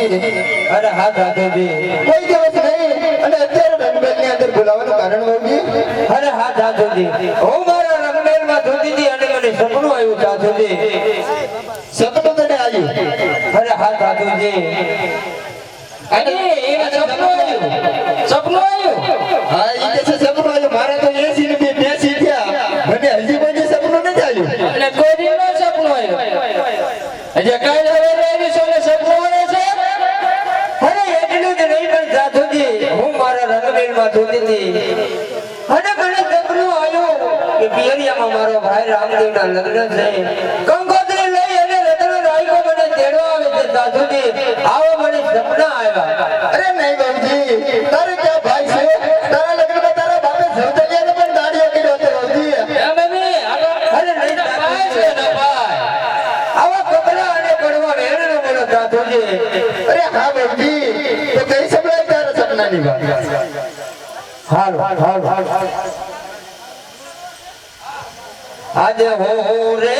અરે હાથે દાદુજી. કોઈ દિવસ નહીં. અને અત્યારે રંગમેલની અંદર બોલાવવાનું કારણ વહુજી અરે હા, દાદુજી. હું મારા રંગમેલમાં ધોતી અને મને સપનું આવ્યું, દાદુજી. સપનું તને આવ્યું? અરે હા, દાદુજી. અને એને સપનું આવ્યું. સપનું મારે તો એ સીટ બે બેસી થયા. મને હજી પણ સપનું નથી આવ્યું. એટલે કોઈ દી સપનું આવ્યું? હજી કઈ હવે એટલું જ નહીં પણ સાધુજી હું મારા રંગમેલમાં ધોતી હતી. અને ઘણી સપનું આવ્યો કે પિયરિયામાં મારો ભાઈ રામદેવના લગ્ન છે. કંકોત્રી લઈ અને રતન રાયકો મને તેડવા આવે છે. સાધુજી આવો મને સપના આવ્યા. અરે નહીં વહુજી બોલો દાદુજી અરે હા વહુજી તો કઈ સંભળાય તારા સપનાની વાત. હાલ હાલ હાલ. આજે હો રે